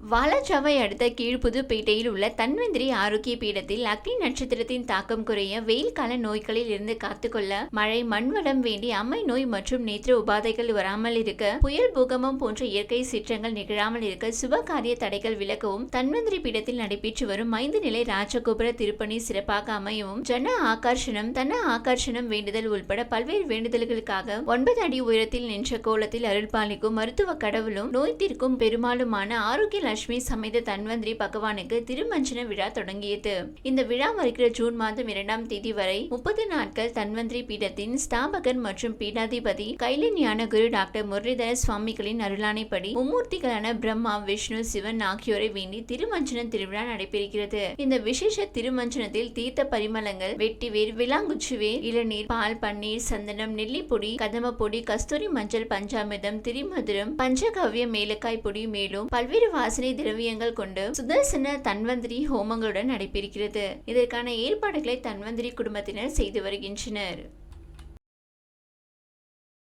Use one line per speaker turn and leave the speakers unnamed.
வாலாஜாவை அடுத்த கீழ்புதுப்பேட்டையில் உள்ள தன்வந்திரி ஆரோக்கிய பீடத்தில் அக்னி நட்சத்திரத்தின் தாக்கம் குறைய வெயில் கால நோய்களில் இருந்து காத்துக்கொள்ள மழை மண்வளம் வேண்டி அம்மை நோய் மற்றும் நேத்திர உபாதைகள் வராமல் இருக்க புயல் பூகம்பம் போன்ற இயற்கை சீற்றங்கள் நிகழாமல் இருக்க சுபகாரிய தடைகள் விலக்கவும் தன்வந்திரி பீடத்தில் நடைபெற்று வரும் ஐந்து நிலை ராஜகோபுர திருப்பணி சிறப்பாக அமையவும் ஜன ஆகர்ஷணம் தன ஆகர்ஷணம் வேண்டுதல் உள்பட பல்வேறு வேண்டுதல்களுக்காக ஒன்பது அடி உயரத்தில் நின்ற கோலத்தில் அருள்பாலிக்கும் மருத்துவ கடவுளும் நோய் தீர்க்கும் பெருமாளுமான ஆரோக்கிய லட்சுமி சமேத தன்வந்திரி பகவானுக்கு திருமஞ்சன விழா தொடங்கியது. இந்த விழா வருகிற ஜூன் மாதம் இரண்டாம் தேதி வரை முப்பது நாட்கள் தன்வந்திரி பீடத்தின் ஸ்தாபகர் மற்றும் பீடாதிபதி கைல ஞான குரு டாக்டர் முரளிதர சுவாமிகளின் அருளானைப்படி மும்மூர்த்திகளான பிரம்மா விஷ்ணு சிவன் ஆகியோரை வேண்டி திருமஞ்சன திருவிழா நடைபெறுகிறது. இந்த விசேஷ திருமஞ்சனத்தில் தீர்த்த பரிமளங்கள் வெட்டிவேர் விலாங்குச்சிவேர் இளநீர் பால் பன்னீர் சந்தனம் நெல்லிப்பொடி கதம்ப பொடி கஸ்தூரி மஞ்சள் பஞ்சாமிர்தம் திரிமதுரம் பஞ்சகவ்ய மேலக்காய் பொடி மேலும் பல்வேறு வாசனை திரவியங்கள் கொண்டு சுதர்சன தன்வந்திரி ஹோமங்களுடன் நடைபெறுகிறது. இதற்கான ஏற்பாடுகளை தன்வந்திரி குடும்பத்தினர் செய்து வருகின்றனர்.